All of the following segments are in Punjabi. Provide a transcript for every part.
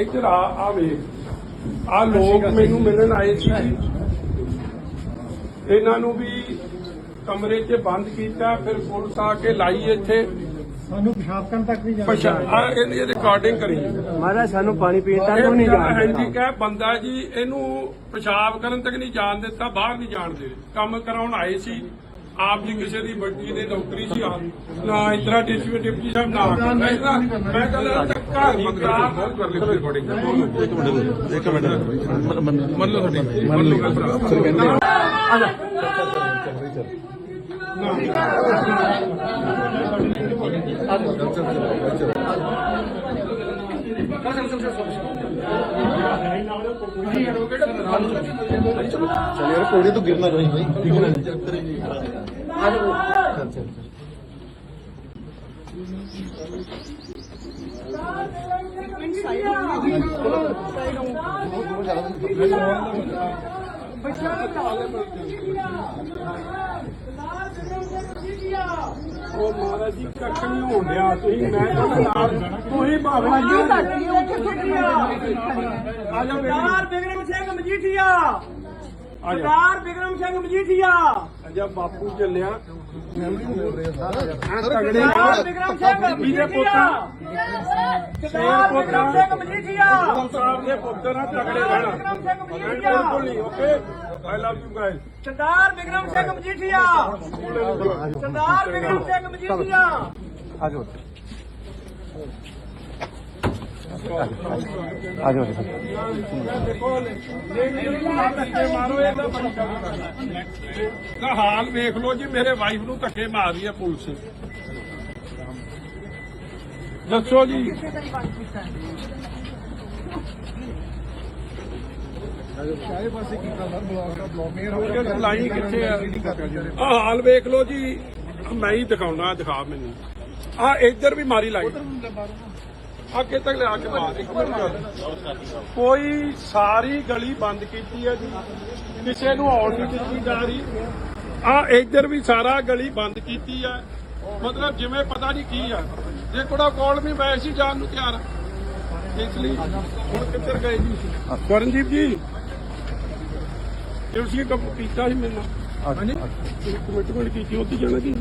ਇੱਧਰ ਆ ਆ ਵੇਖ। ਆ ਲੋਕ ਮੈਨੂੰ ਮਿਲਣ ਆਏ ਸੀ। ਇਹਨਾਂ ਨੂੰ ਵੀ ਕਮਰੇ 'ਚ ਬੰਦ ਕੀਤਾ ਫਿਰ ਪੁਲਿਸ ਆ ਕੇ ਲਾਈ ਇੱਥੇ। ਸਾਨੂੰ ਪਿਸ਼ਾਬ ਕਰਨ ਤੱਕ ਵੀ ਪਛਾ ਆ ਇਹਦੀ ਰਿਕਾਰਡਿੰਗ ਕਰੀ। ਮਹਾਰਾਜ ਸਾਨੂੰ ਪਾਣੀ ਪੀਣ ਤੱਕ ਇਹ ਵੀ ਨਹੀਂ ਜਾਣ ਹੈਂਡੀਕੈਪ ਬੰਦਾ ਜੀ ਇਹਨੂੰ ਪਿਸ਼ਾਬ ਕਰਨ ਤੱਕ ਨਹੀਂ ਜਾਣ ਦਿੱਤਾ ਬਾਹਰ ਨਹੀਂ ਜਾਣ ਦੇ ਕੰਮ ਕਰਾਉਣ ਆਏ ਸੀ। ਆਪ ਜੀ ਕਿਸੇ ਦੀ ਵੱਡੀ ਦੇ ਨੌਕਰੀ ਸੀ ਆ ਨਾ ਇਤਰਾ ਡਿਪਟੀ ਡਿਪਟੀ ਸਾਹਿਬ ਨਾ। ਮੈਂ ਕਹਿੰਦਾ ਘਰ ਮੰਗਰਾ ਕਰ ਲਈ ਰਿਕਾਰਡਿੰਗ ਇੱਕ ਮਿੰਟ ਇੱਕ ਮਿੰਟ ਮੰਨ ਲਓ ਤੁਹਾਡੀ ਮੰਨ ਲਓ ਗੱਲ चल यार कोड़े तो गिरना नहीं भाई गिरना नहीं चल चल ਉਹ ਮਹਾਰਾਜ ਜੀ ਕੱਖ ਨਹੀਂ ਹੋਣ ਡਿਆ ਤੁਸੀਂ ਮੈਂ ਤੁਹਾਡੇ ਨਾਲ ਤੁਸੀਂ ਭਾਵੇਂ ਆ ਜਾ ਸਰਦਾਰ ਬਿਕਰਮ ਸਿੰਘ ਮਜੀਠੀਆ ਆ ਜਾ ਸਰਦਾਰ ਬਿਕਰਮ ਸਿੰਘ ਮਜੀਠੀਆ ਅਜਾ ਬਾਪੂ ਚੱਲਿਆ ਸਰਦਾਰ ਬਿਕਰਮ ਸਿੰਘ ਮਜੀਠੀਆ ਸਰਦਾਰ ਬਿਕਰਮ ਸਿੰਘ ਮਜੀਠੀਆ ਸਾਹਿਬ ਦੇ ਪੁੱਤਰ ਆ ਤਗੜੇ ਰਹਿਣਾ ਬਿਲਕੁਲ ਨਹੀਂ okay I love you guys Sardar Bikram Singh Majithia Sardar Bikram Singh Majithia ਮਾਰੋ ਇਹਦਾ ਦਾ ਹਾਲ ਵੇਖ ਲਓ ਜੀ ਮੇਰੇ ਵਾਈਫ ਨੂੰ ਧੱਕੇ ਮਾਰ ਰਹੀ ਹੈ ਪੁਲਿਸ। ਦੱਸੋ ਜੀ। ਲਾਈ ਕਿੱਥੇ ਆ? ਹਾਲ ਵੇਖ ਲਓ ਜੀ ਮੈਂ ਹੀ ਦਿਖਾਉਣਾ ਦਿਖਾ ਮੈਨੂੰ। ਆ ਇੱਧਰ ਵੀ ਮਾਰੀ ਲਾਈ ਅੱਗੇ ਤੱਕ ਲਿਆ ਕੇ ਮਾਰ ਇੱਕ ਮਿੰਟ ਗੱਲ। ਕੋਈ ਸਾਰੀ ਗਲੀ ਬੰਦ ਕੀਤੀ ਹੈ ਜੀ। ਕਿਸੇ ਨੂੰ ਆਉਣ ਨਹੀਂ ਦਿੱਤੀ ਜਾ ਰਹੀ। ਆ ਇੱਧਰ ਵੀ ਸਾਰਾ ਗਲੀ ਬੰਦ ਕੀਤੀ ਹੈ। ਮਤਲਬ ਜਿਵੇਂ ਪਤਾ ਨਹੀਂ ਕੀ ਆ। ਜੇ ਕੋੜਾ ਕੋਲ ਵੀ ਮੈਂ ਸੀ ਜਾਣ ਨੂੰ ਤਿਆਰ। ਹਾਂ। ਇਸ ਲਈ ਹੁਣ ਕਿੱਧਰ ਗਏ ਜੀ? ਕਰਨਜੀਤ ਜੀ। ਤੁਸੀਂ ਕੰਮ ਕੀਤਾ ਸੀ ਮੈਨੂੰ ਹਾਂਜੀ। ਕਮਿਟਮੈਂਟ ਕੀਤੀ ਉੱਥੇ ਜਾਣਾ ਕੀ?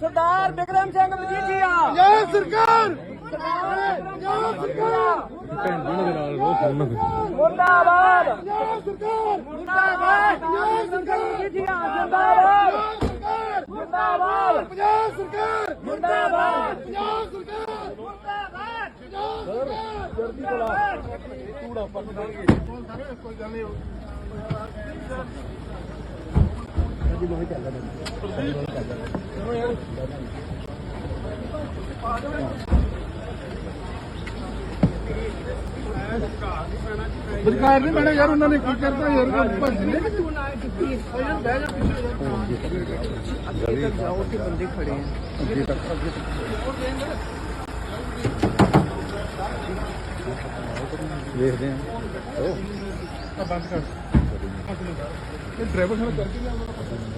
سردار بکرم سنگھیا جیجیاب جے بند ਜਲਦੀ ਬੁਲਾ। ਧੂੜਾ ਪੱਟਣਗੇ ਕੋਈ ਗੱਲ ਨਹੀਂ ਜੀ ਲੋਹੀ ਚੱਲਦਾ ਸਰਕਾਰ ਨੇ ਮੈਡਮ ਯਾਰ ਉਹਨਾਂ ਨੇ ਕੀ ਕਰਤਾ ਯਾਰ ਭੱਜ ਨੇ ਅੱਗੇ ਤੱਕ ਜਾਓ ਕਿ ਬੰਦੇ ਖੜੇ ਵੇਖਦੇ ਆ ਬੰਦ ਕਰ। ਇਹ ਡਰਾਈਵਰ ਸਾਡਾ ਕਰਕੇ ਲਿਆਉਂਦਾ।